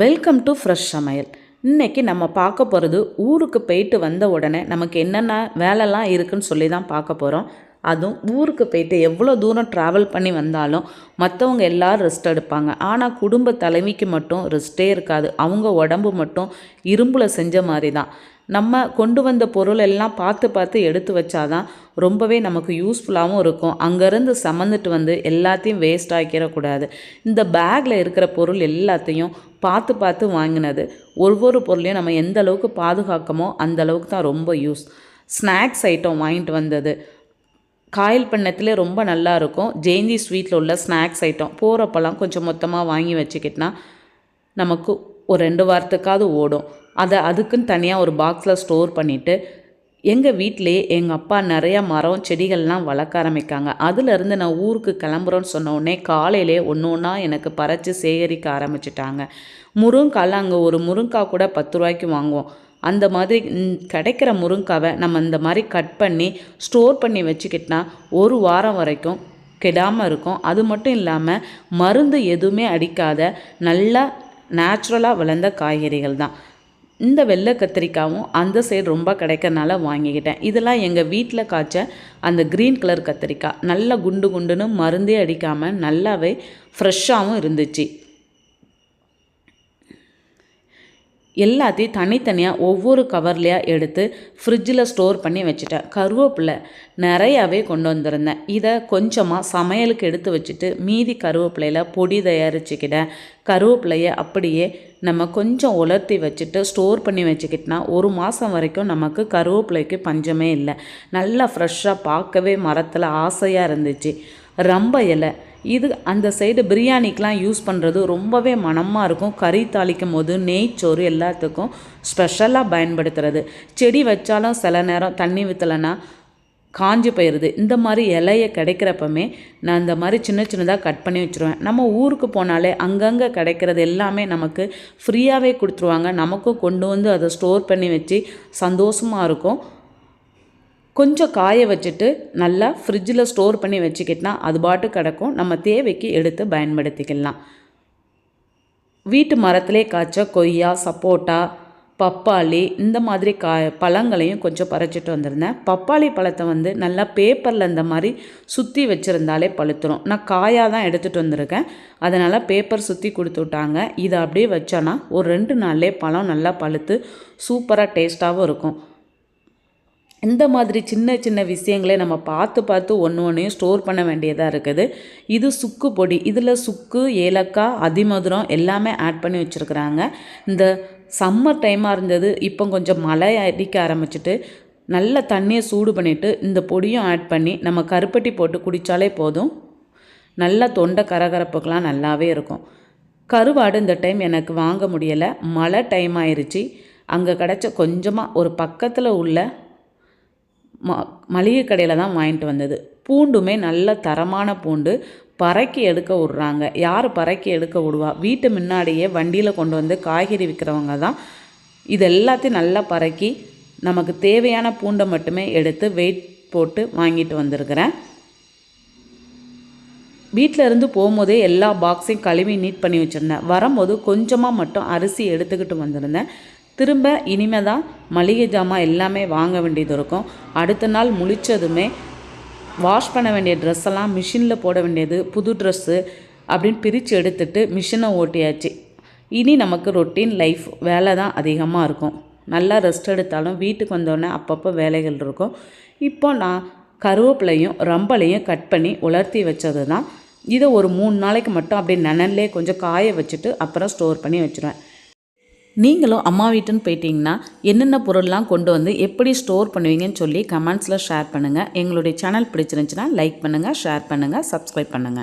Welcome to fresh சமையல் இன்னைக்கு நம்ம பார்க்க போகிறது ஊருக்கு போயிட்டு வந்த உடனே நமக்கு என்னென்ன வேலைலாம் இருக்குன்னு சொல்லி தான் பார்க்க போகிறோம் அதுவும் ஊருக்கு போயிட்டு எவ்வளோ தூரம் ட்ராவல் பண்ணி வந்தாலும் மற்றவங்க எல்லோரும் ரெஸ்ட் எடுப்பாங்க. ஆனால் குடும்ப தலைவிக்கு மட்டும் ரெஸ்ட்டே இருக்காது. அவங்க உடம்பு மட்டும் இரும்பில் செஞ்ச மாதிரி தான். நம்ம கொண்டு வந்த பொருள் எல்லாம் பார்த்து பார்த்து எடுத்து வச்சாதான் ரொம்பவே நமக்கு யூஸ்ஃபுல்லாகவும் இருக்கும். அங்கேருந்து சமந்துட்டு வந்து எல்லாத்தையும் வேஸ்ட் ஆக்கிடக்கூடாது. இந்த பேக்கில் இருக்கிற பொருள் எல்லாத்தையும் பார்த்து பார்த்து வாங்கினது. ஒவ்வொரு பொருளையும் நம்ம எந்த அளவுக்கு பாதுகாக்கமோ அந்த அளவுக்கு தான் ரொம்ப யூஸ் ஸ்நாக்ஸ் ஐட்டம் வாங்கிட்டு வந்தது. காயல் பண்ணத்திலே ரொம்ப நல்லா இருக்கும். ஜெயந்தி ஸ்வீட்டில் உள்ள ஸ்நாக்ஸ் ஐட்டம் போகிறப்பெல்லாம் கொஞ்சம் மொத்தமாக வாங்கி வச்சுக்கிட்டனா நமக்கு ஒரு ரெண்டு வாரத்துக்காவது ஓடும். அதை அதுக்குன்னு தனியாக ஒரு பாக்ஸில் ஸ்டோர் பண்ணிவிட்டு எங்கள் வீட்டிலே எங்கள் அப்பா நிறையா மரம் செடிகள்லாம் வளர்க்க ஆரம்பிக்காங்க. அதுலேருந்து நான் ஊருக்கு கிளம்புறோன்னு சொன்ன உடனே காலையிலே ஒன்று ஒன்றா எனக்கு பறித்து சேகரிக்க ஆரம்பிச்சிட்டாங்க. முருங்காலாம் அங்கே ஒரு முருங்காய் கூட பத்து ரூபாய்க்கு வாங்குவோம். அந்த மாதிரி கிடைக்கிற முருங்காவை நம்ம இந்த மாதிரி கட் பண்ணி ஸ்டோர் பண்ணி வச்சுக்கிட்டா ஒரு வாரம் வரைக்கும் கெடாமல் இருக்கும். அது மட்டும் இல்லாமல் மருந்து எதுவுமே அடிக்காத நல்லா நேச்சுரலாக வளர்ந்த காய்கறிகள் தான். இந்த வெள்ளை கத்திரிக்காவும் அந்த சைடு ரொம்ப கிடைக்கிறனால வாங்கிக்கிட்டேன். இதெல்லாம் எங்கள் வீட்டில் காய்ச்ச அந்த க்ரீன் கலர் கத்திரிக்காய். நல்லா குண்டு குண்டுன்னு மருந்தே அடிக்காமல் நல்லாவே ஃப்ரெஷ்ஷாகவும் இருந்துச்சு. எல்லாத்தையும் தனித்தனியாக ஒவ்வொரு கவர்லையாக எடுத்து ஃப்ரிட்ஜில் ஸ்டோர் பண்ணி வச்சுட்டேன். கருவேப்பிலை நிறையாவே கொண்டு வந்திருந்தேன். இதை கொஞ்சமாக சமையலுக்கு எடுத்து வச்சுட்டு மீதி கருவேப்பிலையில் பொடி தயாரிச்சுக்கிட்டேன். கருவேப்பிலையை அப்படியே நம்ம கொஞ்சம் உலர்த்தி வச்சுட்டு ஸ்டோர் பண்ணி வச்சுக்கிட்டோன்னா ஒரு மாதம் வரைக்கும் நமக்கு கருவேப்பிலைக்கு பஞ்சமே இல்லை. நல்லா ஃப்ரெஷ்ஷாக பார்க்கவே மரத்தில் ஆசையாக இருந்துச்சு. ரொம்ப இலை இது அந்த சைடு பிரியாணிக்கெலாம் யூஸ் பண்ணுறது ரொம்பவே மனமாக இருக்கும். கறி தாளிக்கும் போது நெய்ச்சோறு எல்லாத்துக்கும் ஸ்பெஷலாக பயன்படுத்துறது. செடி வச்சாலும் சில நேரம் தண்ணி ஊற்றலைன்னா காஞ்சி போயிடுது இந்த மாதிரி இலையை கிடைக்கிறப்பமே நான் இந்த மாதிரி சின்ன சின்னதாக கட் பண்ணி வச்சுருவேன். நம்ம ஊருக்கு போனாலே அங்கங்கே கிடைக்கிறது எல்லாமே நமக்கு ஃப்ரீயாகவே கொடுத்துருவாங்க. நமக்கும் கொண்டு வந்து அதை ஸ்டோர் பண்ணி வச்சு சந்தோஷமாக இருக்கும். கொஞ்சம் காய வச்சுட்டு நல்லா ஃப்ரிட்ஜில் ஸ்டோர் பண்ணி வச்சுக்கிட்டா அது பாட்டு கிடக்கும். நம்ம தேவைக்கு எடுத்து பயன்படுத்திக்கலாம். வீட்டு மரத்திலே காய்ச்ச கொய்யா சப்போட்டா பப்பாளி இந்த மாதிரி கா பழங்களையும் கொஞ்சம் பறிச்சிட்டு வந்திருந்தேன். பப்பாளி பழத்தை வந்து நல்லா பேப்பரில் இந்த மாதிரி சுற்றி வச்சுருந்தாலே பழுத்துரும். நான் காயாக தான் எடுத்துகிட்டு வந்திருக்கேன். அதனால் பேப்பர் சுற்றி கொடுத்து விட்டாங்க. இதை அப்படியே வச்சோன்னா ஒரு ரெண்டு நாள்லேயே பழம் நல்லா பழுத்து சூப்பராக டேஸ்ட்டாகவும் இருக்கும். இந்த மாதிரி சின்ன சின்ன விஷயங்களே நம்ம பார்த்து பார்த்து ஒன்று ஒன்றையும் ஸ்டோர் பண்ண வேண்டியதாக இருக்குது. இது சுக்கு பொடி. இதில் சுக்கு ஏலக்காய் அதிமதுரம் எல்லாமே ஆட் பண்ணி வச்சுருக்குறாங்க. இந்த சம்மர் டைமாக இருந்தது. இப்போ கொஞ்சம் மழை அடிக்க ஆரம்பிச்சிட்டு நல்ல தண்ணியை சூடு பண்ணிவிட்டு இந்த பொடியும் ஆட் பண்ணி நம்ம கருப்பட்டி போட்டு குடித்தாலே போதும். நல்ல தொண்டை கரகரப்புக்கெலாம் நல்லாவே இருக்கும். கருவாடு இந்த டைம் எனக்கு வாங்க முடியலை. மழை டைம் ஆயிடுச்சு அங்கே கிடச்ச கொஞ்சமாக ஒரு பக்கத்தில் உள்ள ம மளிகை கடையில் தான் வாங்கிட்டு வந்தது. பூண்டுமே நல்ல தரமான பூண்டு. பறக்கி எடுக்க விட்றாங்க. யார் பறக்கி எடுக்க விடுவா? வீட்டு முன்னாடியே வண்டியில் கொண்டு வந்து காய்கறி விற்கிறவங்க தான். இது எல்லாத்தையும் நல்லா பறக்கி நமக்கு தேவையான பூண்டை மட்டுமே எடுத்து வெயிட் போட்டு வாங்கிட்டு வந்திருக்கிறேன். வீட்டில் இருந்து போகும்போதே எல்லா பாக்ஸையும் கழுவி நீட் பண்ணி வச்சுருந்தேன். வரும்போது கொஞ்சமாக மட்டும் அரிசி எடுத்துக்கிட்டு வந்திருந்தேன். திரும்ப இனிமே தான் மளிகை ஜாமான் எல்லாமே வாங்க வேண்டியது இருக்கும். அடுத்த நாள் முழித்ததுமே வாஷ் பண்ண வேண்டிய ட்ரெஸ்ஸெல்லாம் மிஷினில் போட வேண்டியது புது ட்ரெஸ்ஸு அப்படின்னு பிரித்து எடுத்துட்டு மிஷினை ஓட்டியாச்சு. இனி நமக்கு ரொட்டீன் லைஃப் வேலை தான் அதிகமாக இருக்கும். நல்லா ரெஸ்ட் எடுத்தாலும் வீட்டுக்கு வந்தோடனே அப்பப்போ வேலைகள் இருக்கும். இப்போ நான் கருவேப்பிலையும் ரம்பலையும் கட் பண்ணி உலர்த்தி வச்சது தான் இதை ஒரு மூணு நாளைக்கு மட்டும் அப்படியே நனல்லே கொஞ்சம் காய வச்சுட்டு அப்புறம் ஸ்டோர் பண்ணி வச்சுருவேன். நீங்களும் அம்மா வீட்டுன்னு போயிட்டீங்கன்னா என்னென்ன பொருள்லாம் கொண்டு வந்து எப்படி ஸ்டோர் பண்ணுவீங்கன்னு சொல்லி கமெண்ட்ஸில் ஷேர் பண்ணுங்கள் எங்களுடைய சேனல் பிடிச்சிருந்துச்சின்னா லைக் பண்ணுங்கள் ஷேர் பண்ணுங்கள் சப்ஸ்கிரைப் பண்ணுங்கள்